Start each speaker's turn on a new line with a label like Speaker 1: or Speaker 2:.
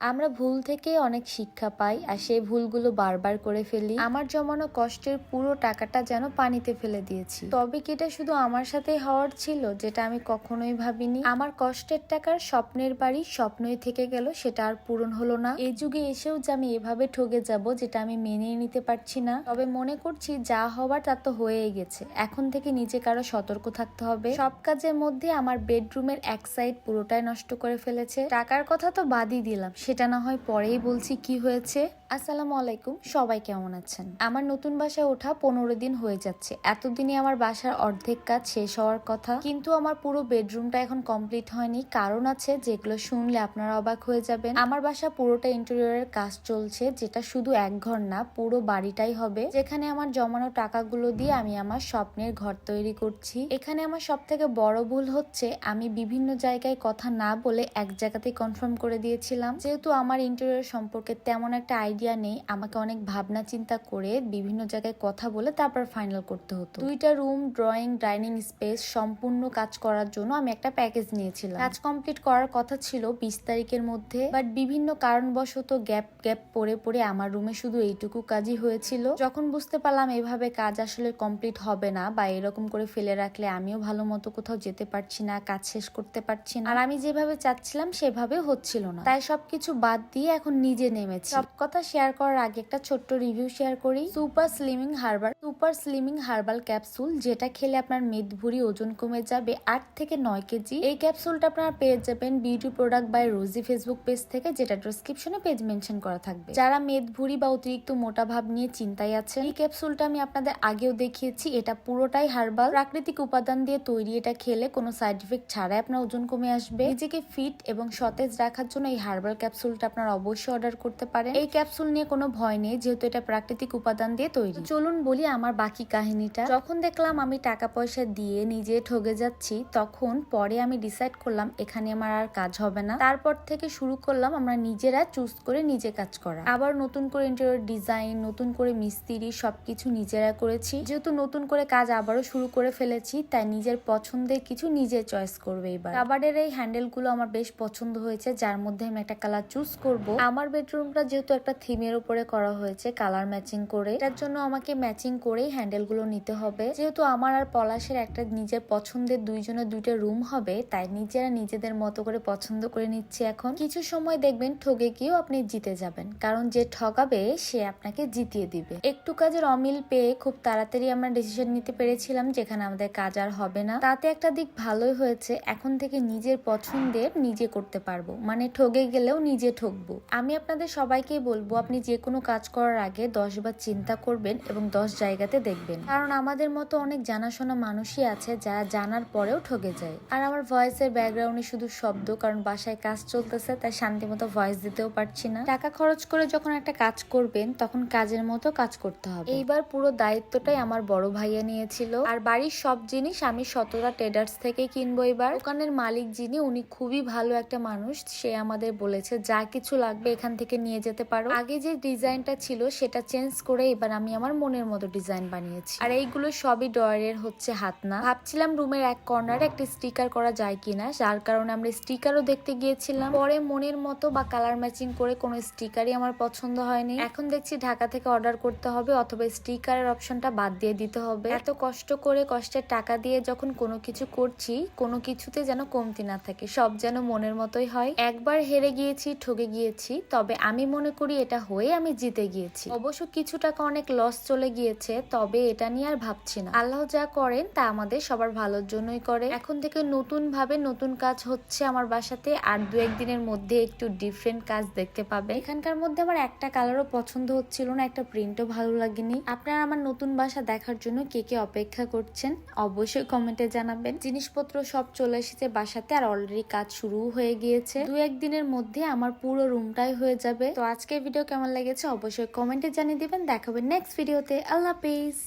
Speaker 1: আমরা ভুল থেকে অনেক শিক্ষা পাই আর সেই ভুলগুলো বারবার করে ফেলি। আমার জমানো কষ্টের পুরো টাকাটা যেন পানিতে ফেলে দিয়েছি। তবে কি এটা শুধু আমার সাথে হওয়ার ছিল, যেটা আমি কখনোই ভাবিনি? আমার কষ্টের টাকার স্বপ্নের বাড়ি স্বপ্নই থেকে গেল, সেটা আর পূরণ হলো না। এই যুগে এসেও যে আমি এভাবে ঠকে যাব, যেটা আমি মেনেই নিতে পারছি না। তবে মনে করছি যা হবার তা তো হয়েই গেছে। এখন থেকে নিজে কারও সতর্ক থাকতে হবে। সব কাজের মধ্যে আমার বেডরুমের এক সাইড পুরোটাই নষ্ট করে ফেলেছে। টাকার কথা তো বাদই দিলাম। সেটা না হয় পরেই বলছি কি হয়েছে। আসসালামু আলাইকুম, সবাই কেমন আছেন? আমার নতুন বাসায় ওঠা পনেরো দিন হয়ে যাচ্ছে। এতদিনে আমার বাসার অর্ধেক কাজ শেষ হওয়ার কথা। কিন্তু আমার পুরো বেডরুমটা এখন কমপ্লিট হয়নি। কারণ আছে যেগুলো শুনলে আপনারা অবাক হয়ে যাবেন। আমার বাসা পুরোটা ইন্টেরিয়রের কাজ চলছে, যেটা শুধু এক ঘর না, পুরো বাড়িটাই হবে। যেখানে আমার জমানো টাকাগুলো দিয়ে আমি আমার স্বপ্নের ঘর তৈরি করছি। এখানে আমার সব থেকে বড় ভুল হচ্ছে, আমি বিভিন্ন জায়গায় কথা না বলে এক জায়গাতেই কনফার্ম করে দিয়েছিলাম। যেহেতু আমার ইন্টেরিয়র সম্পর্কে তেমন একটা আইডিয়া নেই, আমাকে অনেক ভাবনা চিন্তা করে বিভিন্ন জায়গায় কথা বলে তারপর ফাইনাল করতে হতো। দুইটা রুম ড্রয়িং ডাইনিং স্পেস সম্পূর্ণ কাজ করার জন্য আমি একটা প্যাকেজ নিয়েছিলাম। কাজ কমপ্লিট করার কথা ছিল বিশ তারিখের মধ্যে বাট বিভিন্ন কারণবশত গ্যাপ গ্যাপ পড়ে পড়ে আমার রুমে শুধু এইটুকু কাজই হয়েছিল। যখন বুঝতে পারলাম এভাবে কাজ আসলে কমপ্লিট হবে না বা এরকম করে ফেলে রাখলে আমিও ভালো মতো কোথাও যেতে পারছি না, কাজ শেষ করতে পারছি না, আর আমি যেভাবে চাচ্ছিলাম সেভাবে হচ্ছিল না। তাই সবকিছু বাদ দিয়ে এখন নিজে নেমেছি। সব কথা শেয়ার করার আগে একটা ছোট্ট রিভিউ শেয়ার করি। Super slimming herbal super slimming herbal capsule যেটা খেলে আপনার মেদ ভুড়ি ওজন কমে যাবে আট থেকে নয় কেজি। এই ক্যাপসুলটা আপনারা পেয়ে যাবেন beauty product by Rosy Facebook page থেকে, যেটা ডেসক্রিপশনে পেজ মেনশন করা থাকবে। যারা মেদ ভুড়ি বা অতিরিক্ত মোটা ভাব নিয়ে চিন্তায় আছেন, এই ক্যাপসুলটা আমি আপনাদের আগেও দেখিয়েছি। এটা পুরোটাই হার্বাল প্রাকৃতিক উপাদান দিয়ে তৈরি। এটা খেলে কোনো সাইড ইফেক্ট ছাড়াই আপনার ওজন কমে আসবে। নিজেকে ফিট এবং সতেজ রাখার জন্য এই হার্বাল ক্যাপসুলটা আপনারা অবশ্যই অর্ডার করতে পারেন। এই ক্যাপসুল নিয়ে কোনো ভয় নেই, যেহেতু এটা প্রাকৃতিক উপাদান দিয়ে তৈরি। চলুন বলি আমার বাকি কাহিনীটা। যখন দেখলাম আমি টাকা পয়সা দিয়ে নিজে ঠগে যাচ্ছি, তখন পরে আমি ডিসাইড করলাম, এখানে আমার আর কাজ হবে না। তারপর থেকে শুরু করলাম আমরা নিজেরা চুজ করে নিজে কাজ করা। আবার নতুন করে ইন্টেরিয়র ডিজাইন নতুন করে মিস্ত্রি সবকিছু নিজেরা করেছি। যেহেতু নতুন করে কাজ আবারও শুরু করে ফেলেছি, তাই নিজের পছন্দের কিছু নিজে চয়েস করবে এবার। কাবার্ডের এই হ্যান্ডেলগুলো আমার বেশ পছন্দ হয়েছে, যার মধ্যে আমি একটা কালার চুজ করব। আমার বেডরুমটা যেহেতু একটা থিমের উপরে করা হয়েছে কালার ম্যাচিং করে। এটার জন্য আমাকে ম্যাচিং করেই হ্যান্ডেলগুলো নিতে হবে। যেহেতু আমার আর পলাশের একটা নিজের পছন্দের দুইজনের দুইটা রুম হবে, তাই নিজেরা নিজেদের মতো করে পছন্দ করে নিচ্ছে এখন। কিছু সময় দেখবেন ঠগে গিয়েও আপনি জিতে যাবেন, কারণ যে ঠগাবে, সে আপনাকে জিতিয়ে দিবে। একটু কাজের অমিল পেয়ে খুব তাড়াতাড়ি আমরা ডিসিশন নিতে পেরেছিলাম, যেখানে আমাদের কাজ আর হবে না। তাতে একটা দিক ভালোই হয়েছে, এখন থেকে নিজের পছন্দের নিজে করতে পারব। মানে ঠগে গেলেও নিজে ঠকবো। আমি আপনাদের সবাইকেই বলব, আপনি যে কোনো কাজ করার আগে দশবার চিন্তা করবেন এবং দশ জায়গাতে দেখবেন। কারণ আমাদের মতো অনেক জানাশোনা মানুষই আছে যারা জানার পরেও ঠকে যায়। আর আমার ভয়েসের ব্যাকগ্রাউন্ডে শুধু শব্দ, কারণ বাসায় কাজ চলতেছে, তাই শান্তি মতো ভয়েস দিতেও পারছি না। টাকা খরচ করে যখন একটা কাজ করবেন, তখন কাজের মতো কাজ করতে হবে। এইবার পুরো দায়িত্বটাই আমার বড় ভাইয়া নিয়েছিল। আর বাড়ির সব জিনিস আমি শতটা ট্রেডার্স থেকে কিনবো এবার। দোকানের মালিক যিনি, উনি খুবই ভালো একটা মানুষ, সে আমাদের বলেছে যা কিছু লাগবে এখান থেকে নিয়ে যেতে পারো। আগে যে ডিজাইনটা ছিল সেটা চেঞ্জ করে এবার আমি আমার মনের মতো ডিজাইন বানিয়েছি। আর এইগুলো সবই ডয়ারের হচ্ছে হাত না ভাবছিলাম রুমের এক কর্নারে একটা স্টিকার করা যায় কিনা, যার কারণে আমরা স্টিকারও দেখতে গিয়েছিলাম। পরে মনের মতো বা কালার ম্যাচিং করে কোনো স্টিকারই আমার পছন্দ হয়নি। এখন দেখছি ঢাকা থেকে অর্ডার করতে হবে, অথবা স্টিকারের অপশনটা বাদ দিয়ে দিতে হবে। এত কষ্ট করে কষ্টের টাকা দিয়ে যখন কোনো কিছু করছি, কোনো কিছুতে যেন কমতি না থাকে, সব যেন মনের মতোই হয়। একবার হেরে গিয়েছি ঠকে গিয়েছি, তবে আমি মনে করি এটা হয়ে আমি জিতে গিয়েছি। অবশ্য কিছু টাকা অনেক লস চলে গিয়েছে, তবে এটা নিয়ে আর ভাবছি না। আল্লাহ যা করেন, তা আমাদের সবার ভালোর জন্যই করে। এখন থেকে নতুন ভাবে নতুন কাজ হচ্ছে আমার বাসাতে, আর দু একদিনের মধ্যে একটু ডিফারেন্ট কাজ দেখতে পাবে। এখানকার মধ্যে আমার একটা কালারও পছন্দ হচ্ছিল না, একটা প্রিন্টও ভালো লাগেনি। আপনারা আমার নতুন বাসা দেখার জন্য কে কে অপেক্ষা করছেন, অবশ্যই কমেন্টে জানাবেন। জিনিসপত্র সব চলে এসেছে বাসাতে, আর অলরেডি কাজ শুরু হয়ে গিয়েছে। দু একদিনের মধ্যে আমার পুরো রুমটাই হয়ে যাবে। তো আজকের ভিডিও কেমন লেগেছে অবশ্যই কমেন্টে জানিয়ে দেবেন। দেখাবেন নেক্সট ভিডিওতে আল্লাহ হাফিজ।